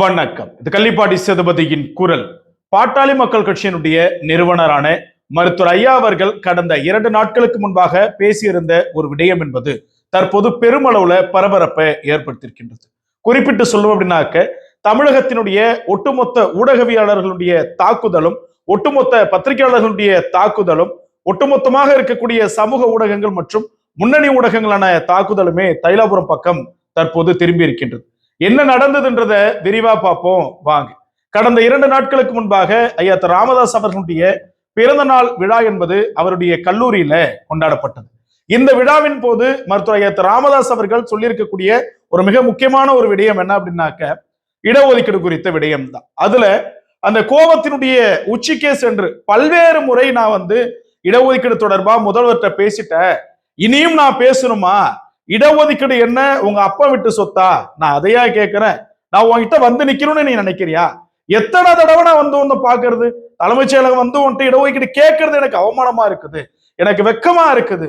வணக்கம். இது கள்ளிப்பாடி சேதுபதியின் குரல். பாட்டாளி மக்கள் கட்சியினுடைய நிறுவனரான மருத்துவர் ஐயா அவர்கள் கடந்த இரண்டு நாட்களுக்கு முன்பாக பேசியிருந்த ஒரு விடயம் என்பது தற்போது பெருமளவுல பரபரப்பை ஏற்படுத்தியிருக்கின்றது. குறிப்பிட்டு சொல்லுவோம் அப்படின்னாக்க தமிழகத்தினுடைய ஒட்டுமொத்த ஊடகவியாளர்களுடைய தாக்குதலும் ஒட்டுமொத்த பத்திரிகையாளர்களுடைய தாக்குதலும் ஒட்டுமொத்தமாக இருக்கக்கூடிய சமூக ஊடகங்கள் மற்றும் முன்னணி ஊடகங்களான தாக்குதலுமே தைலாபுரம் பக்கம் தற்போது திரும்பி இருக்கின்றது என்ன நடந்ததுன்றத விரிவா பார்ப்போம். வாங்க. கடந்த இரண்டு நாட்களுக்கு முன்பாக ஐயா திரு ராமதாஸ் அவர்களுடைய பிறந்த நாள் விழா என்பது அவருடைய கல்லூரியில கொண்டாடப்பட்டது. இந்த விழாவின் போது மருத்துவர் ஐயா திரு ராமதாஸ் அவர்கள் சொல்லியிருக்கக்கூடிய ஒரு மிக முக்கியமான ஒரு விடயம் என்ன அப்படின்னாக்க இடஒதுக்கீடு குறித்த விடயம் தான். அதுல அந்த கோபத்தினுடைய உச்சிக்கே சென்று பல்வேறு முறை நான் வந்து இடஒதுக்கீடு தொடர்பா முதல்வர்கிட்ட பேசிட்டேன். இனியும் நான் பேசணுமா? இடஒதுக்கீடு என்ன? உங்க அப்பா விட்டு சொத்தா? நான் அதையா கேட்கிறேன் நான் உன்கிட்ட வந்து நிக்கணும்னு நீ நினைக்கிறியா? எத்தனை தடவை நான் வந்து ஒன்று பாக்குறது தலைமைச் செயலகம் வந்து உன்ட்டு இடஒதுக்கீடு கேட்கறது எனக்கு அவமானமா இருக்குது. எனக்கு வெக்கமா இருக்குது.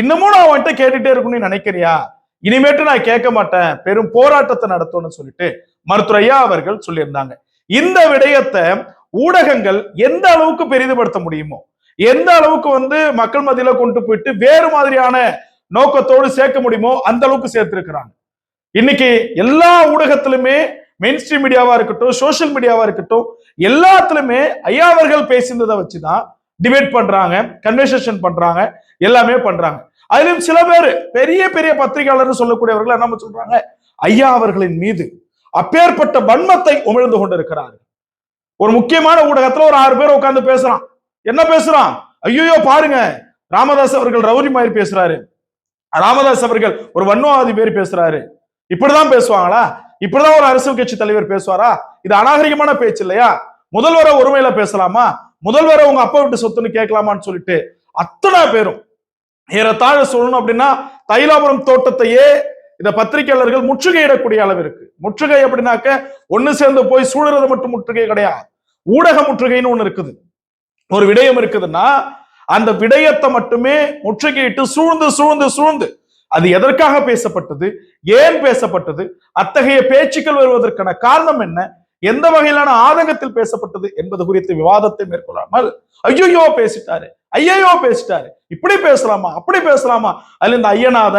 இன்னமும் நான் உன்கிட்ட கேட்டுட்டே இருக்கணும்னு நினைக்கிறியா? இனிமேட்டு நான் கேட்க மாட்டேன். பெரும் போராட்டத்தை நடத்தும்னு சொல்லிட்டு மருத்துவரையா அவர்கள் சொல்லியிருந்தாங்க. இந்த விடயத்தை ஊடகங்கள் எந்த அளவுக்கு பெரிதுபடுத்த முடியுமோ எந்த அளவுக்கு வந்து மக்கள் மத்தியில கொண்டு போயிட்டு வேறு மாதிரியான நோக்கத்தோடு சேர்க்க முடியுமோ அந்த அளவுக்கு சேர்த்திருக்கிறாங்க. இன்னைக்கு எல்லா ஊடகத்திலுமே மெயின் ஸ்ட்ரீம் மீடியாவா இருக்கட்டும் சோசியல் மீடியாவா இருக்கட்டும் எல்லாத்துலயுமே ஐயா அவர்கள் பேசினதை வச்சுதான் டிபேட் பண்றாங்க கன்வர்சேஷன் பண்றாங்க எல்லாமே பண்றாங்க. அதிலும் சில பேர் பெரிய பெரிய பத்திரிகையாளர்னு சொல்லக்கூடியவர்கள் என்ன சொல்றாங்க? ஐயா அவர்களின் மீது அப்பேற்பட்ட வன்மத்தை உமிழ்ந்து கொண்டிருக்கிறார் ஒரு முக்கியமான ஊடகத்துல ஒரு ஆறு பேர் உட்கார்ந்து பேசுறான். என்ன பேசுறான்? ஐயோ பாருங்க. ராமதாஸ் அவர்கள் ரவுரி மாதிரி பேசுறாரு. ராமதாஸ் அவர்கள் ஒரு வன்மவாதி பேர் பேசுறாரு. இப்படிதான் பேசுவாங்களா? இப்படிதான் ஒரு அரசியல் கட்சி தலைவர் பேசுவாரா? இது அநாகரிகமான பேச்சு இல்லையா? முதல்வரை ஒருமையில பேசலாமா? முதல்வரை உங்க அப்பா விட்டு சொத்துன்னு கேட்கலாமான்னு சொல்லிட்டு அத்தனை பேரும் ஏறத்தாழ சொல்லணும் அப்படின்னா தைலாபுரம் தோட்டத்தையே இந்த பத்திரிகையாளர்கள் முற்றுகையிடக்கூடிய அளவு இருக்கு. முற்றுகை அப்படின்னாக்க ஒண்ணு சேர்ந்து போய் சூழறது மட்டும் முற்றுகை கிடையாது. ஊடக முற்றுகைன்னு ஒண்ணு இருக்குது. ஒரு விடயம் இருக்குதுன்னா அந்த விடயத்தை மட்டுமே முற்றுகையிட்டு சூழ்ந்து சூழ்ந்து சூழ்ந்து. அது எதற்காக பேசப்பட்டது? ஏன் பேசப்பட்டது? அத்தகைய பேச்சுக்கள் வருவதற்கான காரணம் என்ன? எந்த வகையிலான ஆதங்கத்தில் பேசப்பட்டது என்பது குறித்து விவாதத்தை மேற்கொள்ளாமல் ஐயோ பேசிட்டாரு ஐயையோ பேசிட்டாரு இப்படி பேசலாமா அப்படி பேசலாமா? அதுல இந்த ஐயனாத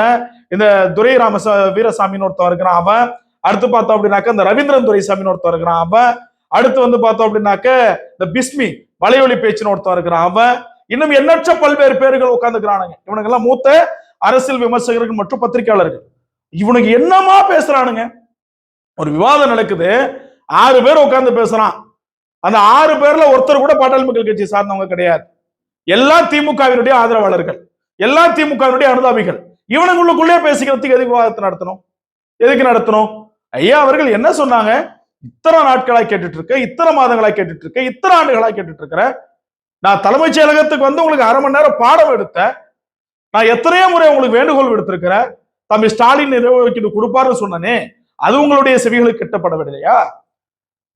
இந்த துரை ராம வீரசாமின்னு ஒருத்தன் இருக்கிறான் அவன் அடுத்து பார்த்தோம் அப்படின்னாக்க இந்த ரவீந்திரன் துரைசாமின்னு ஒருத்தன் இருக்கிறான் அவன். அடுத்து வந்து பார்த்தோம் அப்படின்னாக்க இந்த பிஸ்மி வலையொலி பேச்சுன்னு ஒருத்தன் இருக்கிறான் அவன். இன்னும் எண்ணற்ற பல்வேறு பேர்கள் உட்காந்துக்கிறானுங்க இவனுங்க எல்லாம் மூத்த அரசியல் விமர்சகர்கள் மற்றும் பத்திரிகையாளர்கள். இவனுக்கு என்னமா பேசுறானுங்க? ஒரு விவாதம் நடக்குது. ஆறு பேர் உட்கார்ந்து பேசுறான். அந்த ஆறு பேர்ல ஒருத்தர் கூட பாட்டாளி மக்கள் கட்சி சார்ந்தவங்க கிடையாது. எல்லா திமுகவினுடைய ஆதரவாளர்கள் எல்லா திமுகவினுடைய அனுதாபிகள் இவனுங்களுக்குள்ளே பேசிக்கிறதுக்கு எதுக்கு விவாதத்தை நடத்தணும்? எதுக்கு நடத்தணும்? ஐயா அவர்கள் என்ன சொன்னாங்க? இத்தனை நாட்களாக கேட்டுட்டு இருக்க இத்தனை மாதங்களாக கேட்டுட்டு இருக்க இத்தனை ஆண்டுகளாக கேட்டுட்டு இருக்கிற நான் தலைமைச் செயலகத்துக்கு வந்து உங்களுக்கு அரை மணி நேரம் பாடம் எடுத்தேன். நான் எத்தனையோ முறை உங்களுக்கு வேண்டுகோள் விடுத்திருக்கிறேன். தம்பி ஸ்டாலின் இடஒதுக்கீடு கொடுப்பாருன்னு சொன்னனே அது உங்களுடைய செவிகளுக்கு கிட்டப்படவில்லையா?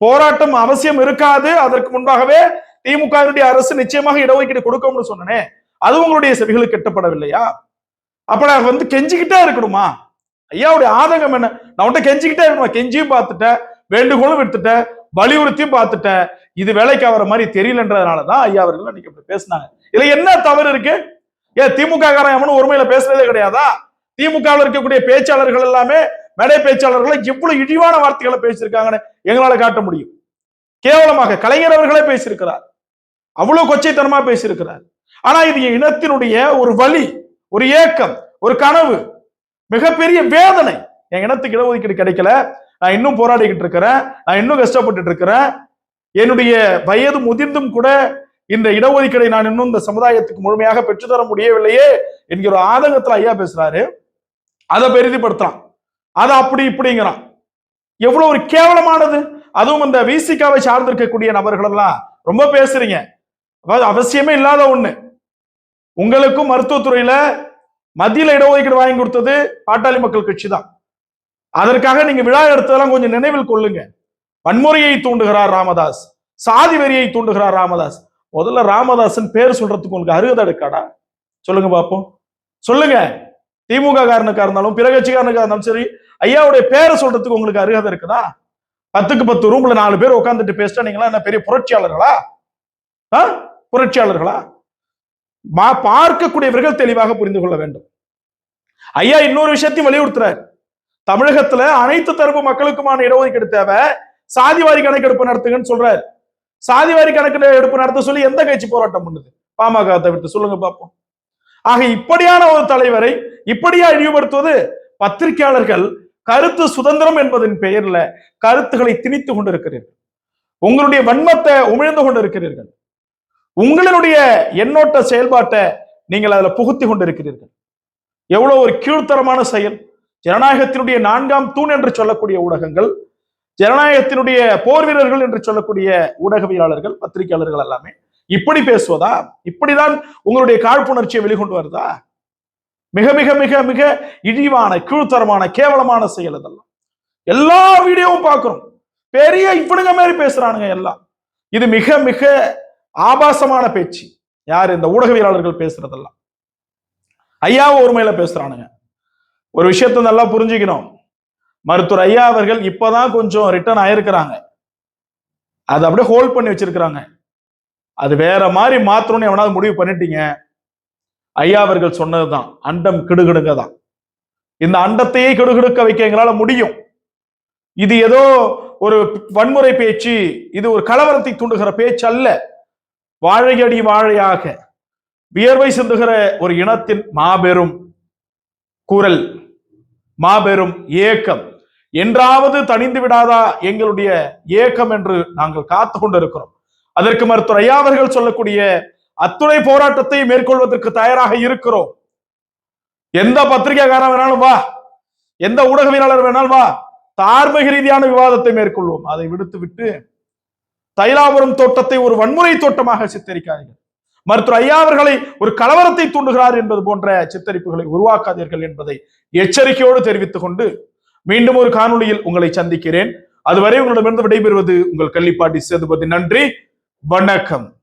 போராட்டம் அவசியம் இருக்காது. அதற்கு முன்பாகவே திமுகவினுடைய அரசு நிச்சயமாக இடஒதுக்கீடு கொடுக்கும்னு சொன்னனே அது உங்களுடைய செவிகளுக்கு கிட்டப்படவில்லையா? அப்ப நான் வந்து கெஞ்சிக்கிட்டே இருக்கணுமா? ஐயாவுடைய ஆதங்கம் என்ன? நான் உன்ட்ட கெஞ்சிக்கிட்டே இருக்கணுமா? கெஞ்சியும் பார்த்துட்டேன் வேண்டுகோளும் விடுத்துட்டேன். வலியுறுத்தியும் பார்த்துட்டேன். இது வேலைக்கு ஆகிற மாதிரி தெரியலன்றதுனாலதான் ஐயா அவர்கள் அன்னைக்கு இப்படி பேசினாங்க. இதுல என்ன தவறு இருக்கு? ஏன் திமுக காரன் எவனும் ஒருமையில பேசுறதே கிடையாதா? திமுகவில் இருக்கக்கூடிய பேச்சாளர்கள் எல்லாமே மேடை பேச்சாளர்களை இவ்வளவு இழிவான வார்த்தைகளை பேசியிருக்காங்கன்னு எங்களால காட்ட முடியும். கேவலமாக கலைஞர் அவர்களே பேசியிருக்கிறார். அவ்வளவு கொச்சைத்தனமா பேசியிருக்கிறார். ஆனா இது இனத்தினுடைய ஒரு வலி ஒரு ஏக்கம் ஒரு கனவு மிகப்பெரிய வேதனை. என் இனத்துக்கு இடஒதுக்கீடு கிடைக்கல. நான் இன்னும் போராடிக்கிட்டு இருக்கிறேன். நான் இன்னும் கஷ்டப்பட்டுட்டு இருக்கிறேன். என்னுடைய வயது முதிர்ந்தும் கூட இந்த இடஒதுக்கீடை நான் இன்னும் இந்த சமுதாயத்துக்கு முழுமையாக பெற்றுத்தர முடியவில்லையே என்கிற ஒரு ஆதங்கத்துல ஐயா பேசுறாரு. அதை பெரிதிப்படுத்துறான் அதை அப்படி இப்படிங்கிறான். எவ்வளவு ஒரு கேவலமானது. அதுவும் இந்த விசிகாவை சார்ந்திருக்கக்கூடிய நபர்கள் எல்லாம் ரொம்ப பேசுறீங்க. அதாவது அவசியமே இல்லாத ஒண்ணு. உங்களுக்கும் மருத்துவத்துறையில மத்தியில இடஒதுக்கீடு வாங்கி கொடுத்தது பாட்டாளி மக்கள் கட்சி தான். அதற்காக நீங்க விழா எடுத்ததெல்லாம் கொஞ்சம் நினைவில் கொள்ளுங்க. வன்முறையை தூண்டுகிறார் ராமதாஸ். சாதி வெறியை தூண்டுகிறார் ராமதாஸ். முதல்ல ராமதாசன் பேர் சொல்றதுக்கு உங்களுக்கு அருகதை எடுக்காடா சொல்லுங்க பாப்போம். சொல்லுங்க. திமுக காரனுக்கா இருந்தாலும் பிற கட்சிக்காரனுக்கா இருந்தாலும் சரி ஐயாவுடைய பேரை சொல்றதுக்கு உங்களுக்கு அருகதை இருக்குதா? பத்துக்கு பத்து ரூம்ல நாலு பேர் உட்காந்துட்டு பேசிட்டா நீங்களா என்ன பெரிய புரட்சியாளர்களா? ஆ? புரட்சியாளர்களா? மா பார்க்கக்கூடியவர்கள் தெளிவாக புரிந்து கொள்ள வேண்டும். ஐயா இன்னொரு விஷயத்தையும் வலியுறுத்துறாரு. தமிழகத்துல அனைத்து தரப்பு மக்களுக்குமான இடஒதுக்கீடு தேவை. சாதிவாரி கணக்கெடுப்பு நடத்துங்கன்னு சொல்றாரு. சாதிவாரி கணக்கெடுப்பு நடத்த சொல்லி எந்த கட்சி போராட்டம் பண்ணுது? பாமக தவிர்த்து சொல்லுங்க பார்ப்போம் ஆக இப்படியான ஒரு தலைவரை இப்படியா இழிவுபடுத்துவது? பத்திரிகையாளர்கள் கருத்து சுதந்திரம் என்பதன் பெயர்ல கருத்துக்களை திணித்து கொண்டிருக்கிறீர்கள். உங்களுடைய வன்மத்தை உமிழ்ந்து கொண்டிருக்கிறீர்கள். உங்களுடைய எண்ணோட்ட செயல்பாட்டை நீங்கள் அதுல புகுத்தி கொண்டிருக்கிறீர்கள். எவ்வளவு ஒரு கீழ்த்தரமான செயல். ஜனநாயகத்தினுடைய நான்காம் தூண் என்று சொல்லக்கூடிய ஊடகங்கள் ஜனநாயகத்தினுடைய போர் வீரர்கள் என்று சொல்லக்கூடிய ஊடகவியலாளர்கள் பத்திரிகையாளர்கள் எல்லாமே இப்படி பேசுவதா? இப்படிதான் உங்களுடைய காழ்ப்புணர்ச்சியை வெளிகொண்டு வருதா? மிக மிக மிக மிக இழிவான கீழ்த்தரமான கேவலமான செயல் இதெல்லாம். எல்லா வீடியோவும் பார்க்குறோம். பெரிய இப்படிங்க மாதிரி பேசுறானுங்க எல்லாம். இது மிக மிக ஆபாசமான பேச்சு. யார் இந்த ஊடகவியலாளர்கள் பேசுறதெல்லாம்? ஐயாவை ஒருமையில பேசுறானுங்க. ஒரு விஷயத்தை நல்லா புரிஞ்சுக்கணும். மருத்துவர் ஐயா அவர்கள் இப்பதான் கொஞ்சம் ரிட்டர்ன் ஆயிருக்கிறாங்க. அதை அப்படியே ஹோல்ட் பண்ணி வச்சிருக்கிறாங்க. அது வேற மாதிரி மாத்தணும்னு எவனாவது முடிவு பண்ணிட்டீங்க? ஐயா அவர்கள் சொன்னதுதான். அண்டம் கிடுகிடுங்க தான் இந்த அண்டத்தையே கிடுகிடுக்க வைக்க எங்களால முடியும். இது ஏதோ ஒரு வன்முறை பேச்சு இது ஒரு கலவரத்தை தூண்டுகிற பேச்சு அல்ல. வாழையடி வாழையாக வியர்வை சிந்துகிற ஒரு இனத்தின் மாபெரும் குரல். மாபெரும் ஏக்கம். என்றாவது தணிந்து விடாதா எங்களுடைய ஏக்கம் என்று நாங்கள் காத்து கொண்டிருக்கிறோம். அதற்கு மருத்துவர் ஐயா அவர்கள் சொல்லக்கூடிய அத்துணை போராட்டத்தை மேற்கொள்வதற்கு தயாராக இருக்கிறோம். எந்த பத்திரிகைக்காரன் வேணாலும் வா. எந்த ஊடகவியலாளர் வேணாலும் வா. தார்மீக ரீதியான விவாதத்தை மேற்கொள்வோம். அதை விடுத்து விட்டு தைலாபுரம் தோட்டத்தை ஒரு வன்முறை தோட்டமாக சித்தரிக்காதீர்கள். மருத்துவர் ஐயா அவர்களை ஒரு கலவரத்தை தூண்டுகிறார் என்பது போன்ற சித்தரிப்புகளை உருவாக்காதீர்கள் என்பதை எச்சரிக்கையோடு தெரிவித்துக் கொண்டு மீண்டும் ஒரு காணொளியில் உங்களை சந்திக்கிறேன். அதுவரை உங்களிடமிருந்து விடைபெறுவது உங்கள் கள்ளிப்பாட்டி சேதுபதி. நன்றி. வணக்கம்.